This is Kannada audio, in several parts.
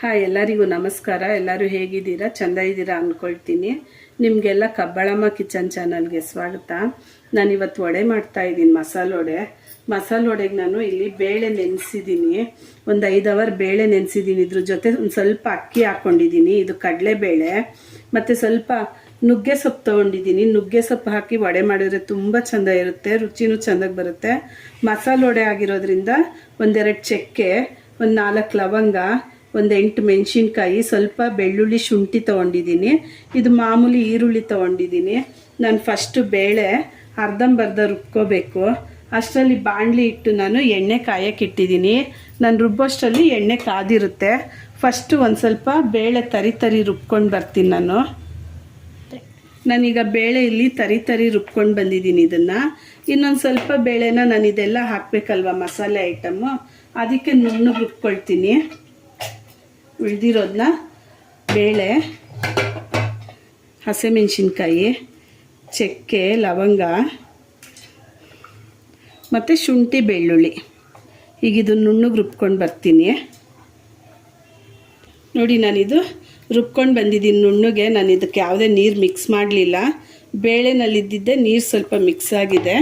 ಹಾಯ್ ಎಲ್ಲರಿಗೂ ನಮಸ್ಕಾರ. ಎಲ್ಲರೂ ಹೇಗಿದ್ದೀರಾ? ಚೆಂದ ಇದ್ದೀರಾ ಅಂದ್ಕೊಳ್ತೀನಿ ನಿಮಗೆಲ್ಲ ಕಬ್ಬಳಮ್ಮ ಕಿಚನ್ ಚಾನಲ್ಗೆ ಸ್ವಾಗತ. ನಾನು ಇವತ್ತು ವಡೆ ಮಾಡ್ತಾ ಇದ್ದೀನಿ, ಮಸಾಲೆ ವಡೆ. ಮಸಾಲೆ ವಡೆಗೆ ನಾನು ಇಲ್ಲಿ ಬೇಳೆ ನೆನೆಸಿದ್ದೀನಿ. ಒಂದು ಐದು ಅವರ್ ಬೇಳೆ ನೆನೆಸಿದ್ದೀನಿ. ಇದ್ರ ಜೊತೆ ಒಂದು ಸ್ವಲ್ಪ ಅಕ್ಕಿ ಹಾಕ್ಕೊಂಡಿದ್ದೀನಿ ಇದು ಕಡಲೆಬೇಳೆ. ಮತ್ತು ಸ್ವಲ್ಪ ನುಗ್ಗೆ ಸೊಪ್ಪು ತೊಗೊಂಡಿದ್ದೀನಿ. ನುಗ್ಗೆ ಸೊಪ್ಪು ಹಾಕಿ ವಡೆ ಮಾಡಿದ್ರೆ ತುಂಬ ಚೆಂದ ಇರುತ್ತೆ. ರುಚಿನೂ ಚೆಂದಾಗಿ ಬರುತ್ತೆ. ಮಸಾಲೆ ವಡೆ ಆಗಿರೋದ್ರಿಂದ ಒಂದೆರಡು ಚಕ್ಕೆ, ಒಂದು ನಾಲ್ಕು ಲವಂಗ ಒಂದು ಎಂಟು ಮೆಣಸಿನ್ಕಾಯಿ, ಸ್ವಲ್ಪ ಬೆಳ್ಳುಳ್ಳಿ ಶುಂಠಿ ತೊಗೊಂಡಿದ್ದೀನಿ. ಇದು ಮಾಮೂಲಿ ಈರುಳ್ಳಿ ತೊಗೊಂಡಿದ್ದೀನಿ. ನಾನು ಫಸ್ಟು ಬೇಳೆ ಅರ್ಧಂಬರ್ಧ ರುಬ್ಕೋಬೇಕು. ಅಷ್ಟರಲ್ಲಿ ಬಾಣಲಿ ಇಟ್ಟು ನಾನು ಎಣ್ಣೆ ಕಾಯಕ್ಕೆ ಇಟ್ಟಿದ್ದೀನಿ. ನಾನು ರುಬ್ಬೋಷ್ಟರಲ್ಲಿ ಎಣ್ಣೆ ಕಾದಿರುತ್ತೆ. ಫಸ್ಟು ಒಂದು ಸ್ವಲ್ಪ ಬೇಳೆ ತರಿ ತರಿ ರುಬ್ಕೊಂಡು ಬರ್ತೀನಿ ನಾನು. ನಾನೀಗ ಬೇಳೆ ಇಲ್ಲಿ ತರಿ ತರಿ ರುಬ್ಕೊಂಡು ಬಂದಿದ್ದೀನಿ ಇದನ್ನು. ಇನ್ನೊಂದು ಸ್ವಲ್ಪ ಬೇಳೆನ ನಾನು ಇದೆಲ್ಲ ಹಾಕಬೇಕಲ್ವ ಮಸಾಲೆ ಐಟಮ್ಮು ಅದಕ್ಕೆ ನುಣ್ಣಗೆ ರುಬ್ಕೊಳ್ತೀನಿ. ಉಳಿದಿರೋದನ್ನ ಬೇಳೆ, ಹಸಿಮೆಣ್ಸಿನ್ಕಾಯಿ, ಚಕ್ಕೆ, ಲವಂಗ, ಮತ್ತು ಶುಂಠಿ ಬೆಳ್ಳುಳ್ಳಿ. ಈಗ ಇದನ್ನು ನುಣ್ಣಗೆ ರುಬ್ಕೊಂಡು ಬರ್ತೀನಿ. ನೋಡಿ, ನಾನಿದು ರುಬ್ಕೊಂಡು ಬಂದಿದ್ದೀನಿ ನುಣ್ಣಗೆ. ನಾನು ಇದಕ್ಕೆ ಯಾವುದೇ ನೀರು ಮಿಕ್ಸ್ ಮಾಡಲಿಲ್ಲ. ಬೇಳೆನಲ್ಲಿದ್ದಿದ್ದೆ ನೀರು ಸ್ವಲ್ಪ ಮಿಕ್ಸ್ ಆಗಿದೆ.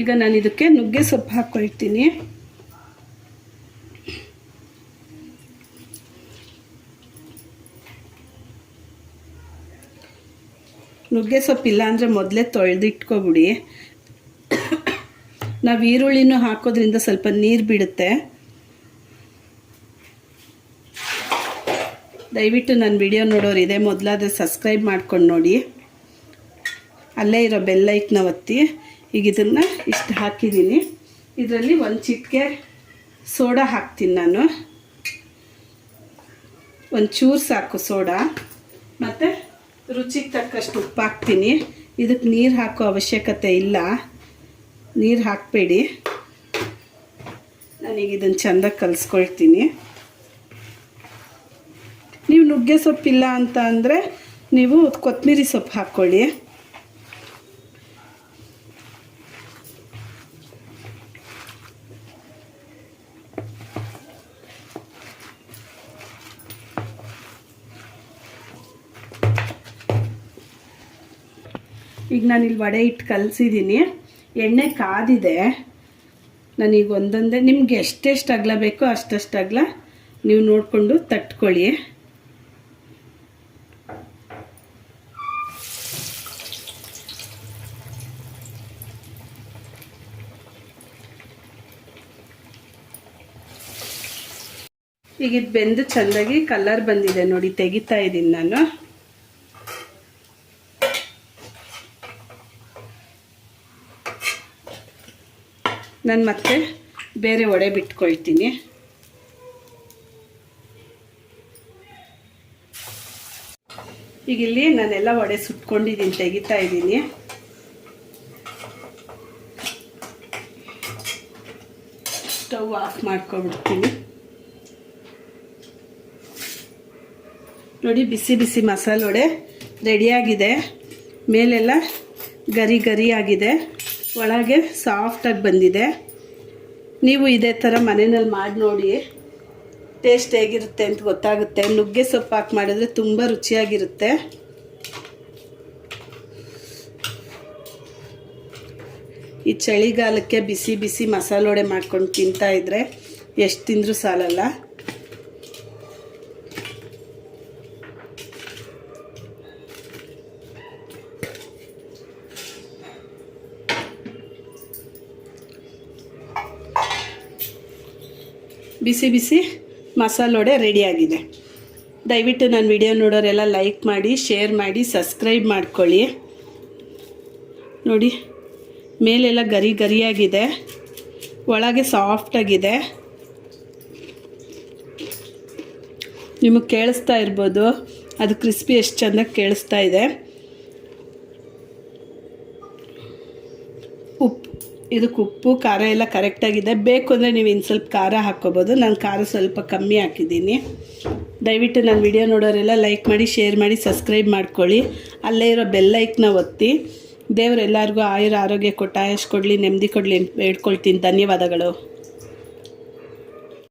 ಈಗ ನಾನು ಇದಕ್ಕೆ ನುಗ್ಗೆ ಸೊಪ್ಪು ಹಾಕ್ಕೊಳ್ತೀನಿ. ನುಗ್ಗೆ ಸೊಪ್ಪಿಲ್ಲ ಅಂದರೆ ಮೊದಲೇ ತೊಳೆದಿಟ್ಕೊಬಿಡಿ ನಾವು ಈರುಳ್ಳಿನೂ ಹಾಕೋದ್ರಿಂದ ಸ್ವಲ್ಪ ನೀರು ಬಿಡುತ್ತೆ. ದಯವಿಟ್ಟು ನನ್ನ ವಿಡಿಯೋ ನೋಡೋರು ಇದೆ, ಮೊದಲಾದ್ರೆ ಸಬ್ಸ್ಕ್ರೈಬ್ ಮಾಡ್ಕೊಂಡು ನೋಡಿ. ಅಲ್ಲೇ ಇರೋ ಬೆಲ್ಲೈಕ್ನ ಒತ್ತಿ. ಈಗ ಇದನ್ನು ಇಷ್ಟು ಹಾಕಿದ್ದೀನಿ ಇದರಲ್ಲಿ ಒಂದು ಚಿಟಿಕೆ ಸೋಡಾ ಹಾಕ್ತೀನಿ ನಾನು. ಒಂದು ಚೂರು ಸಾಕು ಸೋಡಾ. ಮತ್ತು ರುಚಿಗೆ ತಕ್ಕಷ್ಟು ಉಪ್ಪು ಹಾಕ್ತೀನಿ. ಇದಕ್ಕೆ ನೀರು ಹಾಕೋ ಅವಶ್ಯಕತೆ ಇಲ್ಲ. ನೀರು ಹಾಕಬೇಡಿ. ನಾನೀಗ ಇದನ್ನು ಚೆಂದ ಕಲಿಸ್ಕೊಳ್ತೀನಿ. ನೀವು ನುಗ್ಗೆ ಸೊಪ್ಪಿಲ್ಲ ಅಂತ ಅಂದರೆ ನೀವು ಕೊತ್ತಂಬರಿ ಸೊಪ್ಪು ಹಾಕ್ಕೊಳ್ಳಿ ಈಗ ನಾನು ಇಲ್ಲಿ ವಡೆ ಇಟ್ಟು ಕಲಸಿದ್ದೀನಿ ಎಣ್ಣೆ ಕಾದಿದೆ. ನಾನೀಗ ಒಂದೊಂದೇ ನಿಮ್ಗೆ ಎಷ್ಟೆಷ್ಟು ಅಗಲ ಬೇಕೋ ಅಷ್ಟಷ್ಟು ಅಗಲ ನೀವು ನೋಡಿಕೊಂಡು ತಟ್ಕೊಳ್ಳಿ. ಈಗ ಇದು ಬೆಂದು ಚೆಂದಾಗಿ ಕಲರ್ ಬಂದಿದೆ ನೋಡಿ, ತೆಗಿತಾ ಇದ್ದೀನಿ ನಾನು. ನಾನು ಮತ್ತೆ ಬೇರೆ ಒಡೆ ಬಿಟ್ಕೊಳ್ತೀನಿ. ಈಗ ಇಲ್ಲಿ ನಾನೆಲ್ಲ ವಡೆ ಸುಟ್ಕೊಂಡಿದ್ದೀನಿ, ತೆಗಿತಾ ಇದ್ದೀನಿ. ಸ್ಟವ್ ಆಫ್ ಮಾಡ್ಕೊಬಿಡ್ತೀನಿ. ನೋಡಿ, ಬಿಸಿ ಬಿಸಿ ಮಸಾಲೆ ವಡೆ ರೆಡಿಯಾಗಿದೆ. ಮೇಲೆಲ್ಲ ಗರಿ ಗರಿ ಆಗಿದೆ. ಒಳಗೆ ಸಾಫ್ಟಾಗಿ ಬಂದಿದೆ. ನೀವು ಇದೇ ಥರ ಮನೆಯಲ್ಲಿ ಮಾಡಿ ನೋಡಿ ಟೇಸ್ಟ್ ಹೇಗಿರುತ್ತೆ ಅಂತ ಗೊತ್ತಾಗುತ್ತೆ. ನುಗ್ಗೆ ಸೊಪ್ಪು ಹಾಕಿ ಮಾಡಿದ್ರೆ ತುಂಬ ರುಚಿಯಾಗಿರುತ್ತೆ. ಈ ಚಳಿಗಾಲಕ್ಕೆ ಬಿಸಿ ಬಿಸಿ ಮಸಾಲೆ ವಡೆ ಮಾಡ್ಕೊಂಡು ತಿಂತಾಯಿದ್ರೆ ಎಷ್ಟು ತಿಂದರೂ ಸಾಲಲ್ಲ. ಬಿಸಿ ಬಿಸಿ ಮಸಾಲೆ ವಡೆ ರೆಡಿಯಾಗಿದೆ ದಯವಿಟ್ಟು ನನ್ನ ವಿಡಿಯೋ ನೋಡೋರೆಲ್ಲ ಲೈಕ್ ಮಾಡಿ ಶೇರ್ ಮಾಡಿ ಸಬ್ಸ್ಕ್ರೈಬ್ ಮಾಡ್ಕೊಳ್ಳಿ. ನೋಡಿ, ಮೇಲೆಲ್ಲ ಗರಿ ಗರಿಯಾಗಿದೆ. ಒಳಗೆ ಸಾಫ್ಟಾಗಿದೆ ನಿಮಗೆ ಕೇಳಿಸ್ತಾ ಇರ್ಬೋದು, ಅದು ಕ್ರಿಸ್ಪಿ ಎಷ್ಟು ಚೆಂದಾಗಿ ಕೇಳಿಸ್ತಾ ಇದೆ. ಉಪ್ಪು ಇದಕ್ಕೆ ಉಪ್ಪು, ಖಾರ ಎಲ್ಲ ಕರೆಕ್ಟಾಗಿದೆ ಬೇಕು ಅಂದರೆ ನೀವು ಇನ್ನು ಸ್ವಲ್ಪ ಖಾರ ಹಾಕ್ಕೋಬೋದು. ನಾನು ಖಾರ ಸ್ವಲ್ಪ ಕಮ್ಮಿ ಹಾಕಿದ್ದೀನಿ. ದಯವಿಟ್ಟು ನನ್ನ ವಿಡಿಯೋ ನೋಡೋರೆಲ್ಲ ಲೈಕ್ ಮಾಡಿ ಶೇರ್ ಮಾಡಿ ಸಬ್ಸ್ಕ್ರೈಬ್ ಮಾಡ್ಕೊಳ್ಳಿ. ಅಲ್ಲೇ ಇರೋ ಬೆಲ್ ಲೈಕ್ನ ಒತ್ತಿ. ದೇವರೆಲ್ಲರಿಗೂ ಆಯುರ ಆರೋಗ್ಯ ಕೊಟ್ಟ ಆಯಸ್ ಕೊಡಲಿ, ನೆಮ್ಮದಿ ಕೊಡಲಿ ಹೇಳ್ಕೊಳ್ತೀನಿ. ಧನ್ಯವಾದಗಳು.